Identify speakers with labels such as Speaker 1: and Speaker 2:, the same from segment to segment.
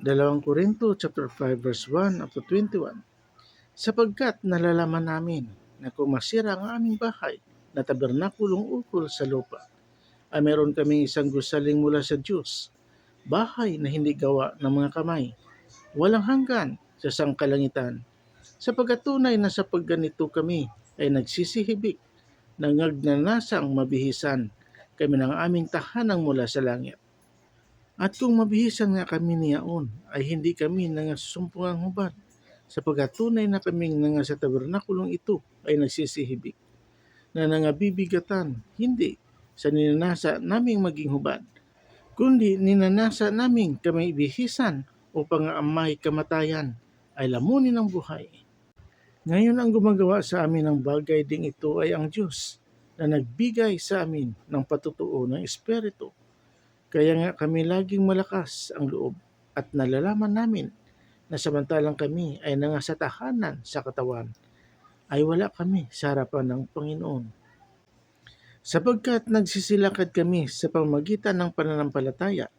Speaker 1: 2 Korinto chapter 5 verse 1 up to 21. Sapagkat nalalaman namin na kung masira ang aming bahay na tabernakulong ukol sa lupa, ay meron kaming isang gusaling mula sa Diyos, bahay na hindi gawa ng mga kamay, walang hanggan sa sangkalangitan. Sapagkat tunay na sa pagganito kami ay nagsisihibik, nangagnanasang mabihisan kami ng aming tahanang mula sa langit. At kung mabihisan nga kami niyaon, ay hindi kami nangasumpungang hubad, sapagkat tunay na kaming nanga sa tabernakulong ito ay nagsisihibik, na nangabibigatan, hindi sa ninanasa naming maging hubad, kundi ninanasa naming kami bihisan upang ang may kamatayan ay lamunin ng buhay. Ngayon ang gumagawa sa amin ng bagay ding ito ay ang Diyos na nagbigay sa amin ng patutuo ng Espiritu. Kaya nga kami laging malakas ang loob at nalalaman namin na samantalang kami ay nangasa tahanan sa katawan, ay wala kami sa harapan ng Panginoon. Sapagkat nagsisilakad kami sa pamagitan ng pananampalataya,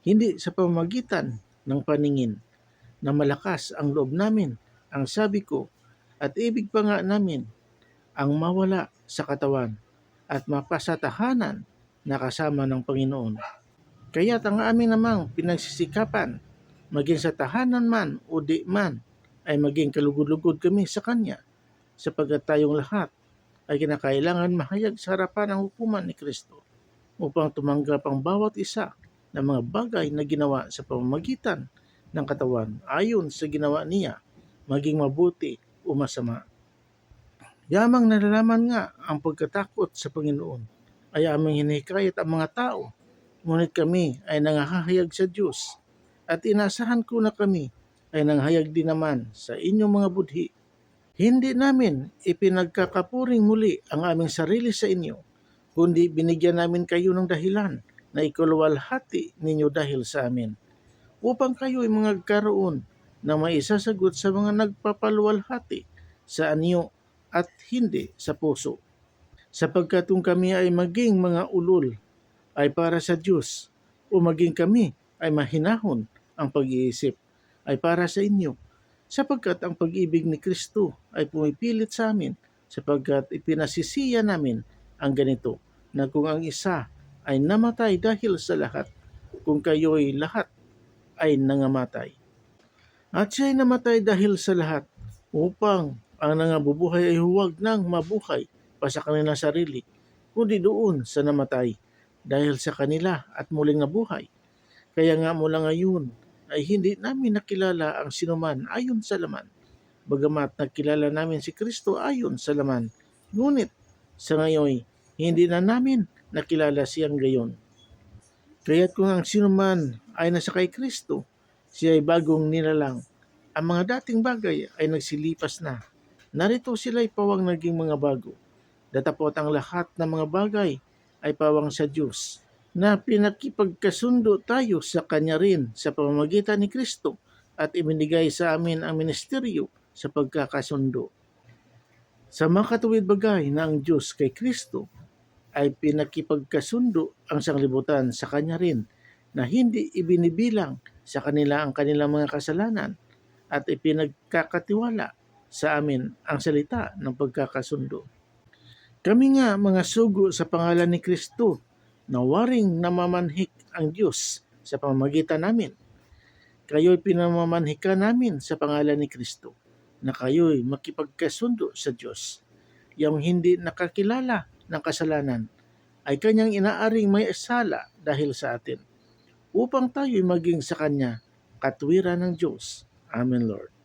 Speaker 1: hindi sa pamagitan ng paningin, na malakas ang loob namin, ang sabi ko, at ibig pa nga namin, ang mawala sa katawan at mapasatahanan na kasama ng Panginoon. Kaya't ang amin namang pinagsisikapan, maging sa tahanan man o di man, ay maging kalugod-lugod kami sa Kanya, sapagkat tayong lahat ay kinakailangan mahayag sa harapan ng hukuman ni Kristo upang tumanggap ang bawat isa ng mga bagay na ginawa sa pamamagitan ng katawan ayon sa ginawa niya, maging mabuti o masama. Yamang nalalaman nga ang pagkatakot sa Panginoon ay aming hinihikayat ang mga tao, ngunit kami ay nangahahayag sa Diyos at inasahan ko na kami ay nanghayag din naman sa inyong mga budhi. Hindi namin ipinagkakapuring muli ang aming sarili sa inyo, kundi binigyan namin kayo ng dahilan na ikulwalhati ninyo dahil sa amin, upang kayo ay mga karoon na maisasagot sa mga nagpapaluwalhati sa anyo at hindi sa puso. Sapagkat kung kami ay maging mga ulol ay para sa Diyos. O maging kami ay mahinahon ang pag-iisip ay para sa inyo. Sapagkat ang pag-ibig ni Kristo ay pumipilit sa amin sapagkat ipinasisiya namin ang ganito na kung ang isa ay namatay dahil sa lahat kung kayo'y lahat ay nangamatay. At siya ay namatay dahil sa lahat upang ang nangabubuhay ay huwag nang mabuhay pa sa kanilang sarili, kundi doon sa namatay dahil sa kanila at muling nabuhay. Kaya nga mula ngayon ay hindi namin nakilala ang sinuman ayon sa laman, bagamat nakilala namin si Kristo ayon sa laman. Ngunit sa ngayon, hindi na namin nakilala siyang gayon. Kaya't kung ang sinuman ay nasa kay Kristo, siya ay bagong nilalang. Ang mga dating bagay ay nagsilipas na. Narito sila ay pawang naging mga bago. Datapot ang lahat ng mga bagay ay pawang sa Diyos na pinakipagkasundo tayo sa Kanya rin sa pamamagitan ni Kristo at iminigay sa amin ang ministeryo sa pagkakasundo. Sa makatuwid bagay na ang Diyos kay Kristo ay pinakipagkasundo ang sanglibutan sa Kanya rin na hindi ibinibilang sa kanila ang kanilang mga kasalanan at ipinagkakatiwala sa amin ang salita ng pagkakasundo. Kami nga mga sugo sa pangalan ni Kristo na waring namamanhik ang Diyos sa pamamagitan namin. Kayo'y pinamamanhikan namin sa pangalan ni Kristo na kayo'y makipagkasundo sa Diyos. Yung hindi nakakilala ng kasalanan ay kanyang inaaring may sala dahil sa atin upang tayo'y maging sa Kanya katwiran ng Diyos. Amen, Lord.